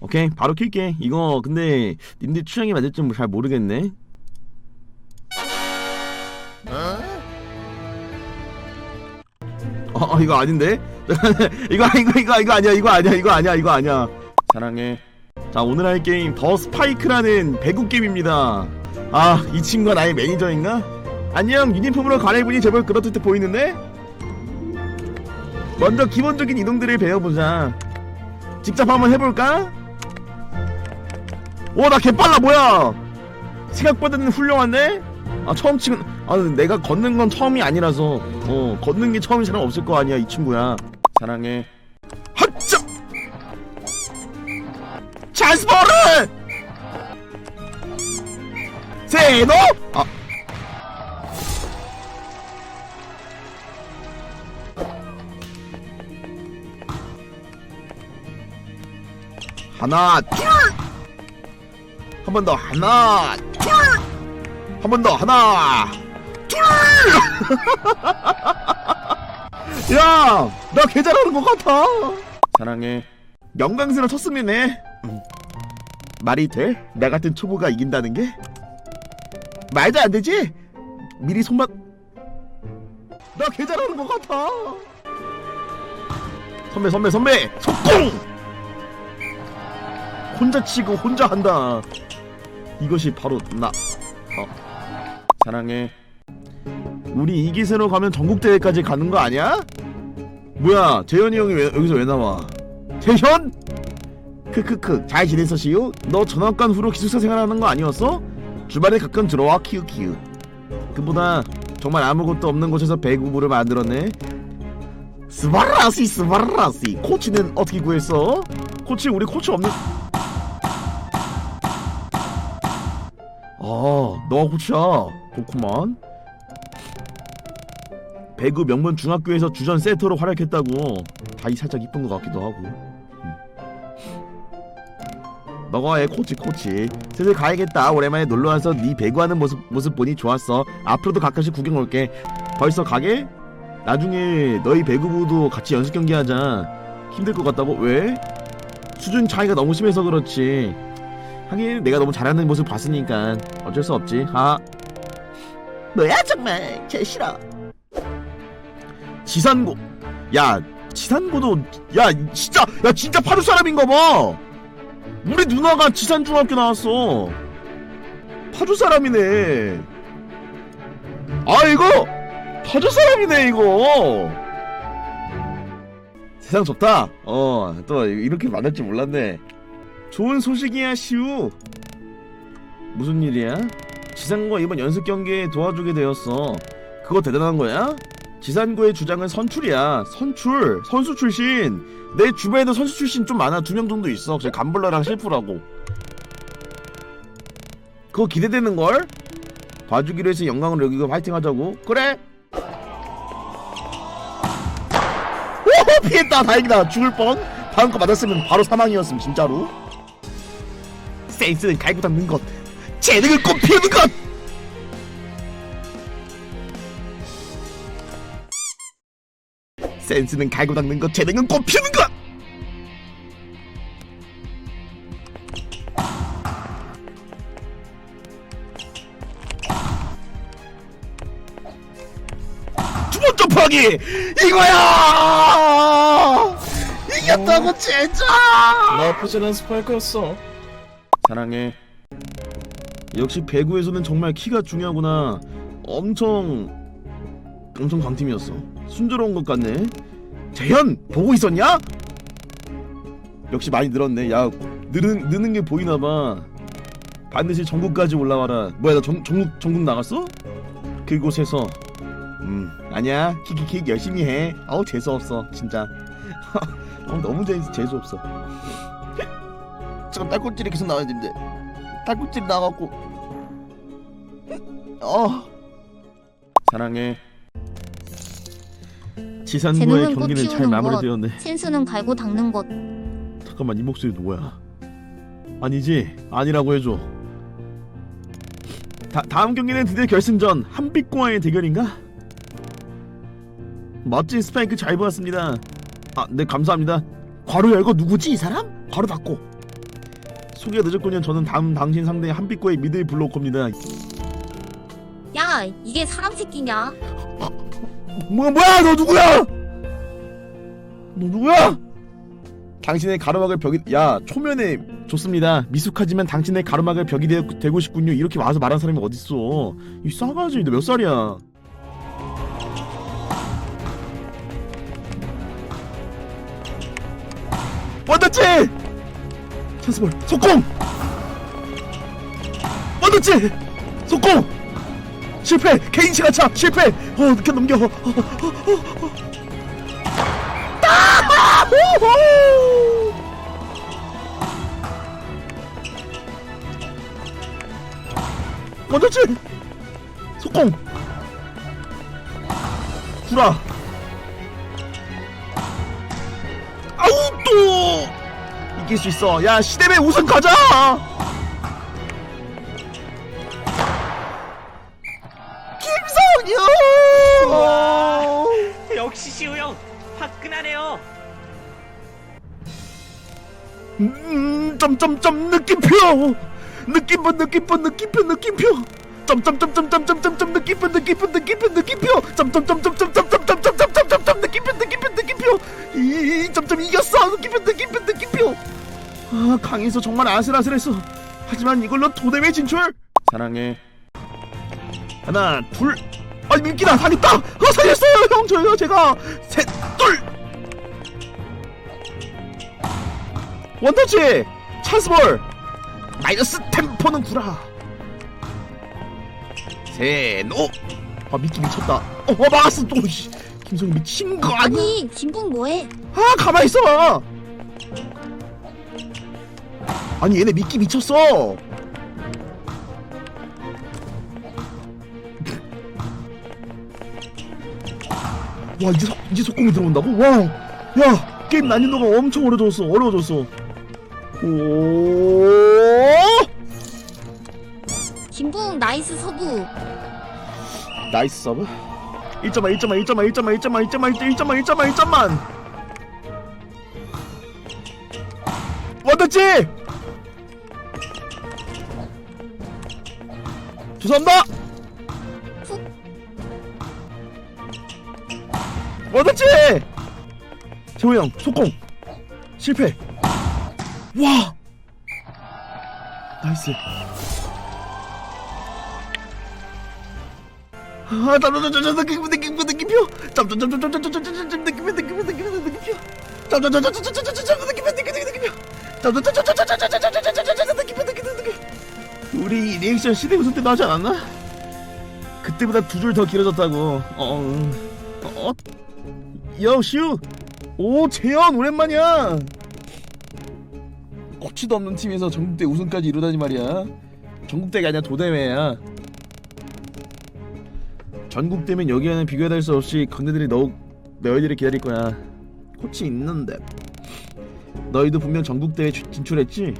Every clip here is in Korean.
오케이? 바로 킬게. 이거 근데 님들 취향이 맞을지 뭐잘 모르겠네. 어, 어 이거 아닌데? 이거 이거 이거 이거 아니야. 이거 아니야. 이거 아니야. 이거 아니야. 사랑해. 자 오늘 할 게임 더 스파이크라는 배구 게임입니다. 아 이 친구가 나의 매니저인가? 안녕. 유니폼으로 갈아입으니 제법 그렇듯 보이는데? 먼저 기본적인 이동들을 배워보자. 직접 한번 해볼까? 오나 개빨라 뭐야? 생각보다는 훌륭한데? 아 처음 치는 아 내가 걷는 건 처음이 아니라서. 어 걷는 게 처음인 사람 없을 거 아니야 이 친구야. 사랑해. 핫짜 찬스버를 세노? 아. 하나 둘한 번 더 하나 둘 한 번 더 하나 둘 야 나 개 잘하는 것 같아 사랑해 명강세로 쳤으면해 음. 말이 돼? 나 같은 초보가 이긴다는 게? 말도 안 되지? 미리 손맛 나 개 잘하는 것 같아 선배 선배 선배 속공 혼자 치고 혼자 한다. 이것이 바로 나. 어. 사랑해. 우리 이 기세로 가면 전국 대회까지 가는 거 아니야? 뭐야, 재현이 형이 왜, 여기서 왜 나와? 재현? 크크크, 잘 지냈어 시우? 너 전학간 후로 기숙사 생활하는 거 아니었어? 주말에 가끔 들어와 키우키우. 그보다 정말 아무것도 없는 곳에서 배구부를 만들었네. 스바라시 스바라시 코치는 어떻게 구했어? 코치 우리 코치 없는 너가 코치야. 좋구만. 배구 명문 중학교에서 주전 세터로 활약했다고. 다이 살짝 이쁜 것 같기도 하고. 음. 너가 애 코치 코치. 슬슬 가야겠다. 오랜만에 놀러 와서 네 배구하는 모습 모습 보니 좋았어. 앞으로도 가끔씩 구경 올게. 벌써 가게? 나중에 너희 배구부도 같이 연습 경기하자. 힘들 것 같다고? 왜? 수준 차이가 너무 심해서 그렇지. 하긴 내가 너무 잘하는 모습 봤으니까 어쩔 수 없지. 하 뭐야 정말. 제일 싫어. 지산고. 야 지산고도 야 진짜 야 진짜 파주 사람인가 봐. 우리 누나가 지산 중학교 나왔어. 파주 사람이네. 아 이거? 파주 사람이네 이거. 세상 좋다. 어 또 이렇게 만날 줄 몰랐네 좋은 소식이야 시우. 무슨 일이야? 지산고 이번 연습 경기에 도와주게 되었어. 그거 대단한 거야? 지산고의 주장은 선출이야. 선출 선수 출신. 내 주변에도 선수 출신 좀 많아. 두 명 정도 있어. 제 감블러랑 셰프라고. 그거 기대되는걸? 봐주기로 해서 영광을 여기고 파이팅 하자고. 그래? 오 피했다. 다행이다. 죽을 뻔. 다음 거 맞았으면 바로 사망이었음 진짜로 센스는 갈고 닦는 것 재능을 꽃 피우는 것! 센스는 갈고 닦는 것 재능은 꽃 피우는 것! 두번 점프하기! 이거야! 이겼다고 진짜! 나쁘지 않은 스파이크였어. 사랑해. 역시 배구에서는 정말 키가 중요하구나. 엄청 엄청 강팀이었어. 순조로운 것 같네. 재현 보고 있었냐? 역시 많이 늘었네. 야 느는 느는 게 보이나 봐. 반드시 전국까지 올라와라. 뭐야 나 전, 전국 전국 나갔어? 그곳에서 음 아니야 키키키 열심히 해. 아우 재수 없어 진짜. 어, 너무 재 재수 없어. 지금 딸꾹질이 계속 나와야 되는데. 딸꾹질이 나갖고. 어. 사랑해. 지산부의 재능은 꽃 경기는 잘 마무리되었네. 센스는 갈고 닦는 것. 잠깐만 이 목소리 누구야? 아니지? 아니라고 해줘. 다, 다음 경기는 드디어 결승전 한빛공화의 대결인가? 멋진 스파이크 잘 보았습니다. 아 네 감사합니다. 괄호 열고 누구지 이 사람? 괄호 닫고 소개가 늦었군요 저는 다음 당신 상대 한빛고의 미들 블로커입니다. 야, 이게 사람 새끼냐? 뭐야 뭐야? 너 누구야? 너 누구야? 당신의 가로막을 벽이 야 초면에 좋습니다. 미숙하지만 당신의 가로막을 벽이 되, 되고 싶군요. 이렇게 와서 말하는 사람이 어딨어? 이 싸가지 너 몇 살이야? 원더치 찬스볼. 속공! 원더치 속공! 실패! 개인 시간 차! 실패! 어 늦게 넘겨. 어, 어, 어, 어, 어. 아! 우후! 원더치 속공! 구라 이길 수 있어 야 시대배 우승 가자 김성유 역시 시우 형 화끈하네요. 음, 점점점 느낌표 느낌표 느낌표 느낌표 느낌표 점점점점점점점점 느낌표 느낌표 느낌표 느낌표 점점점점점점점점점점점 느낌표 느낌표 느낌표 이 점점 이겼어 느낌표 느낌표 느낌표 아 강해서 정말 아슬아슬했어. 하지만 이걸로 도대회 진출? 사랑해. 하나 둘. 아니 민기다 살렸다! 어 살렸어요 형 저요 제가. 셋 둘. 원터치 찬스볼. 마이너스 템포는 구라. 세노. 아 미끼 미쳤다. 어 어, 막았어 또 씨. 김성희 미친 거 아니 아니, 김풍 뭐해? 아 가만히 있어봐 아니 얘네 미끼 미쳤어. 와 이제 속- 이제 속공이 들어온다고? 와야 게임 난이도가 엄청 어려워졌어 어려워졌어. 오. 김풍 나이스 서브. 나이스 서브? 1점만 1점만 1점만 1점만 1점만 1점만 1점만 1점만 1점만 원터치 죄송합니다 훅. 원터치 재호 형 속공 실패 와 나이스 아, 잠잠잠잠 느낌 느낌 느낌표. 잠잠잠잠잠잠잠잠 느낌 느낌 느낌 느낌표. 잠잠잠잠잠잠잠잠 느낌 느낌 느낌표. 잠잠잠잠잠잠잠잠잠 느낌 느낌 느낌. 우리 리액션 시대 우승 때도 하지 않았나? 그때보다 두 줄 더 길어졌다고. 어, 음. 어, 여 슈. 오 재현 오랜만이야. 꼽지도 없는 팀에서 전국대 우승까지 이루다니 말이야. 전국대가 아니라 도대회야. 전국대면 여기와는 비교할 수 없이 강대들이 더욱 너희들을 기다릴 거야. 코치 있는데. 너희도 분명 전국대회 주- 진출했지?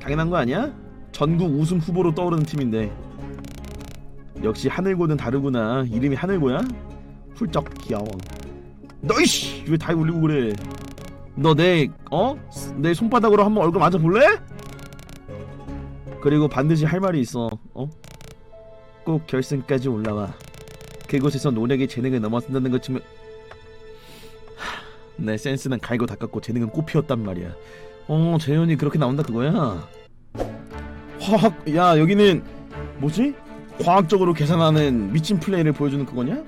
당연한 거 아니야? 전국 우승 후보로 떠오르는 팀인데. 역시 하늘고는 다르구나. 이름이 하늘고야? 훌쩍 귀여워. 너이씨 왜 다이 올리고 그래? 너 내 어? 내 손바닥으로 한번 얼굴 만져 볼래? 그리고 반드시 할 말이 있어. 어? 꼭 결승까지 올라와. 그곳에서 노력의 재능을 넘어선다는 것 치면 하, 내 센스는 갈고 닦았고 재능은 꽃피웠단 말이야. 어 재현이 그렇게 나온다 그거야. 화학 야 여기는 뭐지? 과학적으로 계산하는 미친 플레이를 보여주는 그거냐?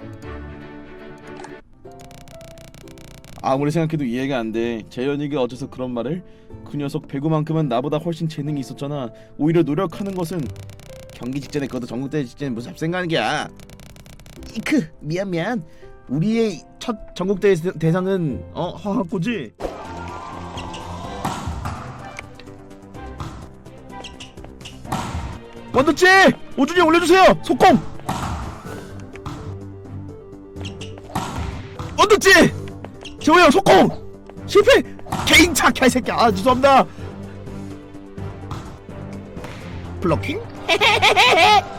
아무리 생각해도 이해가 안 돼. 재현이가 어째서 그런 말을? 그 녀석 배구만큼은 나보다 훨씬 재능이 있었잖아. 오히려 노력하는 것은 경기 직전에 그것도 전국대회 직전에 무슨 잡생각하는 게야. 이크 미안 미안. 우리의 첫 전국대회 대- 대상은 어 화학고지. 원더치 오준이 올려주세요. 속공. 원더치 재호 형 속공 실패 개인차 개새끼 아 죄송합니다. 블로킹?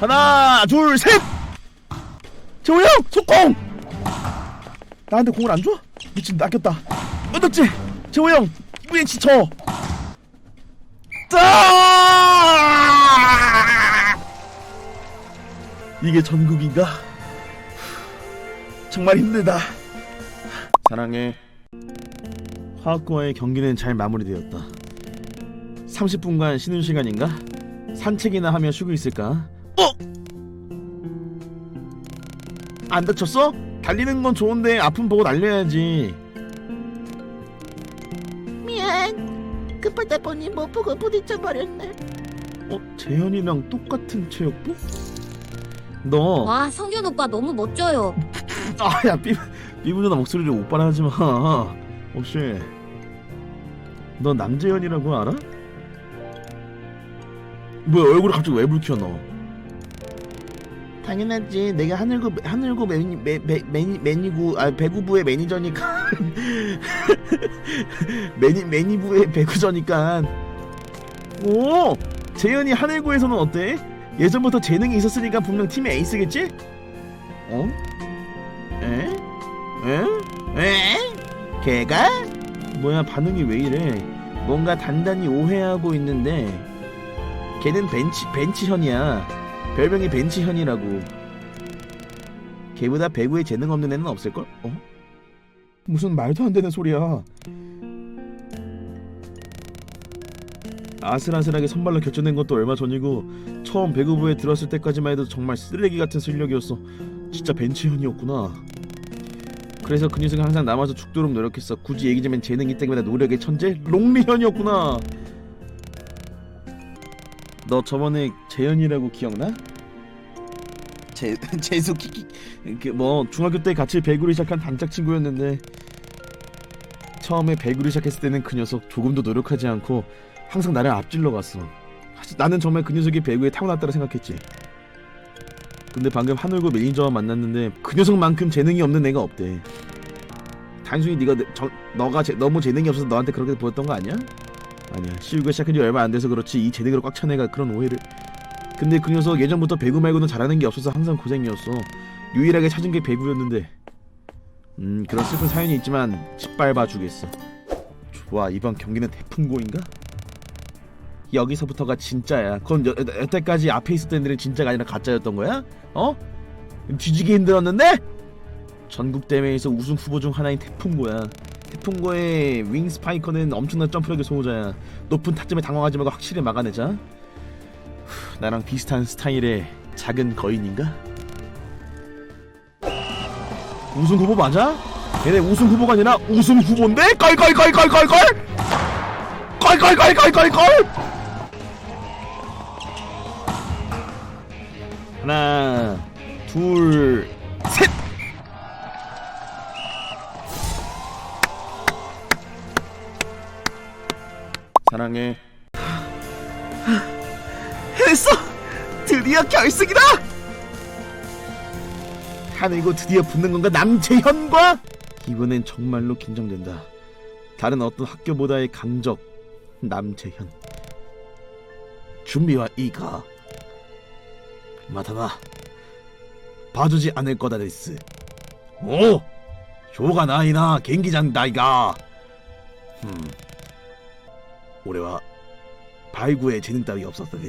하나 둘 셋 재호 형 속공 나한테 공을 안 줘? 미친 낚였다 어떡지 재호 형 우린 지쳐 아! 이게 전국인가? 정말 힘들다. 사랑해. 화학과의 경기는 잘 마무리되었다. 30분간 쉬는 시간인가? 산책이나 하며 쉬고 있을까? 어? 안 다쳤어? 달리는 건 좋은데 아픔 보고 날려야지. 급하다 보니 못 보고 부딪혀 버렸네. 어? 재현이랑 똑같은 체육복? 너와 성현 오빠 너무 멋져요. 아 야 삐 삐부누나 목소리를 오빠라 하지 마. 혹시 너 남재현이라고 알아? 뭐야 얼굴이 갑자기 왜 붉혀 너? 당연하지. 내가 하늘고 하늘고 매니 매, 매, 매니 매니구 아 배구부의 매니저니까 매니 매니부의 배구저니까. 오 재현이 하늘고에서는 어때? 예전부터 재능이 있었으니까 분명 팀의 에이스겠지? 어? 에? 에? 에? 걔가? 뭐야 반응이 왜 이래? 뭔가 단단히 오해하고 있는데 걔는 벤치 벤치현이야. 별명이 벤치현이라고. 걔보다 배구에 재능 없는 애는 없을걸? 어? 무슨 말도 안 되는 소리야. 아슬아슬하게 선발로 결정된 것도 얼마 전이고 처음 배구부에 들었을 때까지만 해도 정말 쓰레기 같은 실력이었어. 진짜 벤치현이었구나. 그래서 그 녀석은 항상 남아서 죽도록 노력했어. 굳이 얘기자면 재능이 때문에 노력의 천재? 롱리현이었구나. 너 저번에 재현이라고 기억나? 재 재수 키키 그뭐 중학교 때 같이 배구를 시작한 단짝 친구였는데 처음에 배구를 시작했을 때는 그 녀석 조금도 노력하지 않고 항상 나를 앞질러 갔어. 나는 정말 그 녀석이 배구에 타고났다고 생각했지. 근데 방금 한울고 매니저와 만났는데 그 녀석만큼 재능이 없는 애가 없대. 단순히 네가 내- 저, 너가 제, 너무 재능이 없어서 너한테 그렇게 보였던 거 아니야? 아니야. 시우가 시작한 지 얼마 안 돼서 그렇지 이 재능으로 꽉 찬 애가 그런 오해를. 근데 그 녀석 예전부터 배구 말고는 잘하는 게 없어서 항상 고생이었어. 유일하게 찾은 게 배구였는데. 음 그런 슬픈 사연이 있지만 짓밟아 주겠어. 좋아 이번 경기는 태풍고인가? 여기서부터가 진짜야. 그건 여, 여- 여태까지 앞에 있었던 애들은 진짜가 아니라 가짜였던 거야? 어? 뒤지기 힘들었는데? 전국 대회에서 우승 후보 중 하나인 태풍고야. 태풍고의 윙 스파이커는 엄청난 점프력의 소유자야. 높은 타점에 당황하지 말고 확실히 막아내자. 후, 나랑 비슷한 스타일의 작은 거인인가? 우승 후보 맞아? 얘네 우승 후보가 아니라 우승 후보인데? 껄껄껄껄껄껄! 껄껄껄껄껄껄! 하나, 둘, 셋. 사랑해. 했어. 드디어 결승이다. 하늘고 드디어 붙는 건가 남재현과? 이번엔 정말로 긴장된다. 다른 어떤 학교보다의 강적 남재현. 준비와 이가. 마타나 봐주지 않을 거다 데스 오 쇼가 나이나 gen기장 나이가 음 올해와 발구에 재능 따위 없었다 어,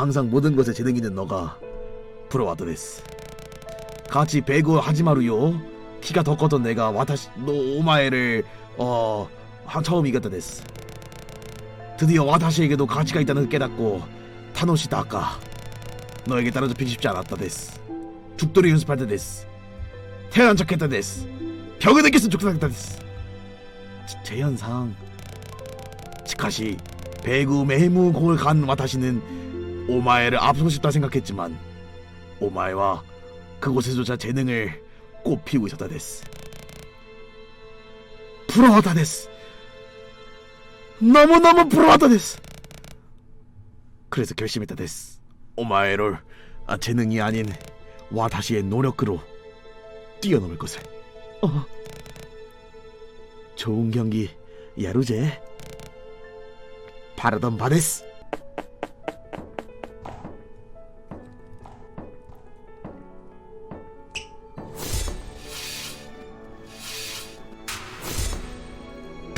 항상 모든 것에 재능 있는 너가 부러워하다 데스 같이 배구 하지 마루요. 키가 더 컸던 내가 와타시 노 오마에를 어 한- 처음 이겼다 데스 드디어 와타시에게도 가치가 있다는 걸 깨닫고 타노시 다까 너에게 따라잡히기 쉽지 않았다 데스 죽돌이 연습할 때 데스 태어난 척했다 데스 벽을 느꼈으면 좋겠다 제- 제현상. 치카시 배구 매무 공을 간 와타시는 오마에를 앞서고 싶다 생각했지만 오마에와 그곳에조차 재능을 꽃피우고 있었다 데스. 부러웠다 데스. 너무너무 부러웠다 데스. 그래서 결심했다 데스. 오마에를 아, 재능이 아닌 와다시의 노력으로 뛰어넘을 것을. 어. 좋은 경기 야루제. 바라던 바데스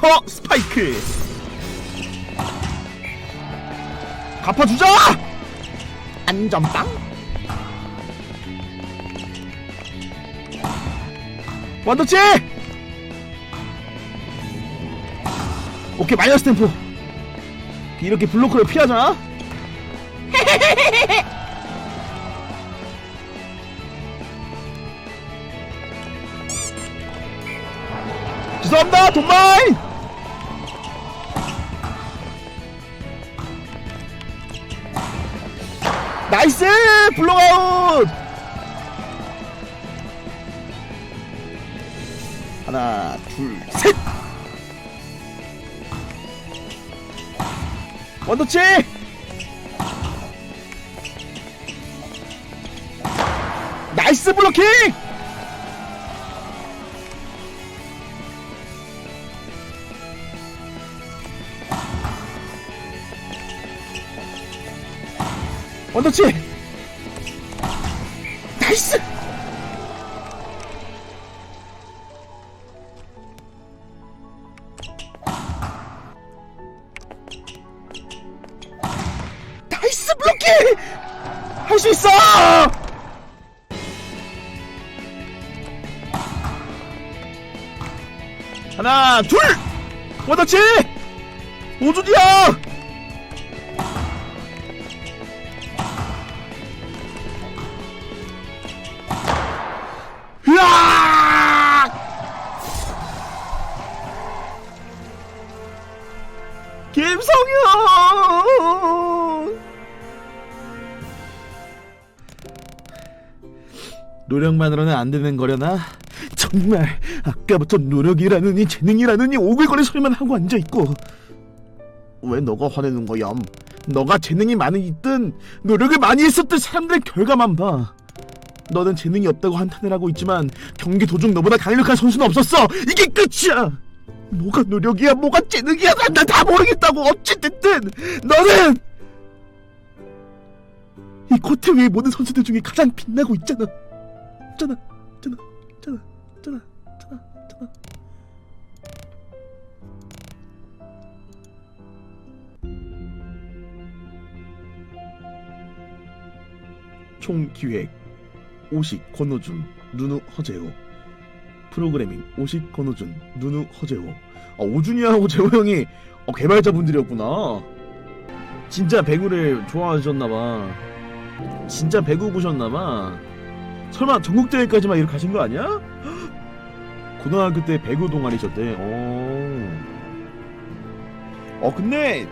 더 스파이크. 갚아주자! 안전빵? 완도치! 오케이 마이너스 템포. 이렇게 블로크를 피하자 죄 나이스! 블록아웃! 하나 둘셋! 원터치! 나이스 블로킹 원터치 나이스! 나이스 블로킹 할 수 있어! 하나 둘! 원터치 오준이야 김성현! 노력만으로는 안 되는 거려나? 정말 아까부터 노력이라느니 재능이라느니 오글거릴 소리만 하고 앉아 있고 왜 너가 화내는 거야? 너가 재능이 많이 있든 노력을 많이 했었던 사람들의 결과만 봐. 너는 재능이 없다고 한탄을 하고 있지만 경기 도중 너보다 강력한 선수는 없었어. 이게 끝이야. 뭐가 노력이야, 뭐가 재능이야, 난 다 모르겠다고. 어찌됐든 너는 이 코트 위의 모든 선수들 중에 가장 빛나고 있잖아. 있잖아, 있잖아, 있잖아, 있잖아, 있잖아, 있잖아. 총 기획 오식 권호준 누누 허재호 프로그래밍 오식 권호준 누누 허재호. 아 오준이하고 재호 형이 어, 개발자분들이었구나. 진짜 배구를 좋아하셨나봐. 진짜 배구 보셨나봐. 설마 전국대회까지만 이렇게 가신 거 아니야? 고등학교 때 배구 동아리셨대. 어. 어 근데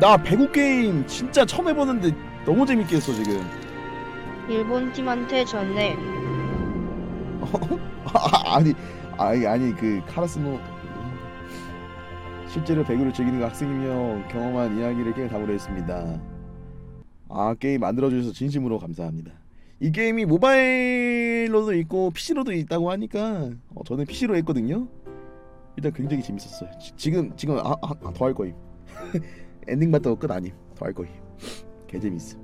나 배구 게임 진짜 처음 해보는데 너무 재밌게 했어 지금. 일본 팀한테 졌네. 아, 아니 아니 아니 그 카라스노 실제로 배구를 즐기는 그 학생이며 경험한 이야기를 게임 답으로 했습니다. 아 게임 만들어 주셔서 진심으로 감사합니다. 이 게임이 모바일로도 있고 PC로도 있다고 하니까 어, 저는 PC로 했거든요. 일단 굉장히 재밌었어요. 지, 지금 지금 아, 아, 더 할 거임. 엔딩 봤다고 끝 아님. 더 할 거임. 개 재밌어.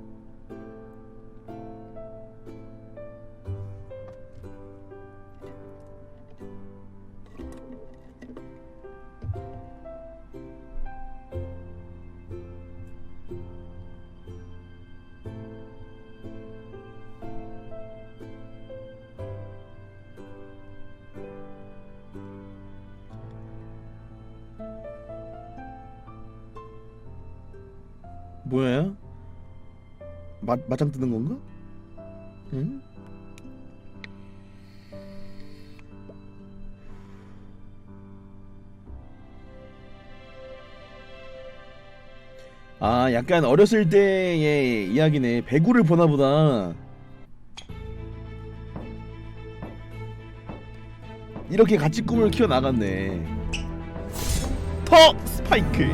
뭐야? 마, 맞짱 뜨는 건가? 응? 아 약간 어렸을 때의 이야기네 배구를 보나 보다 이렇게 같이 꿈을 키워나갔네 더 스파이크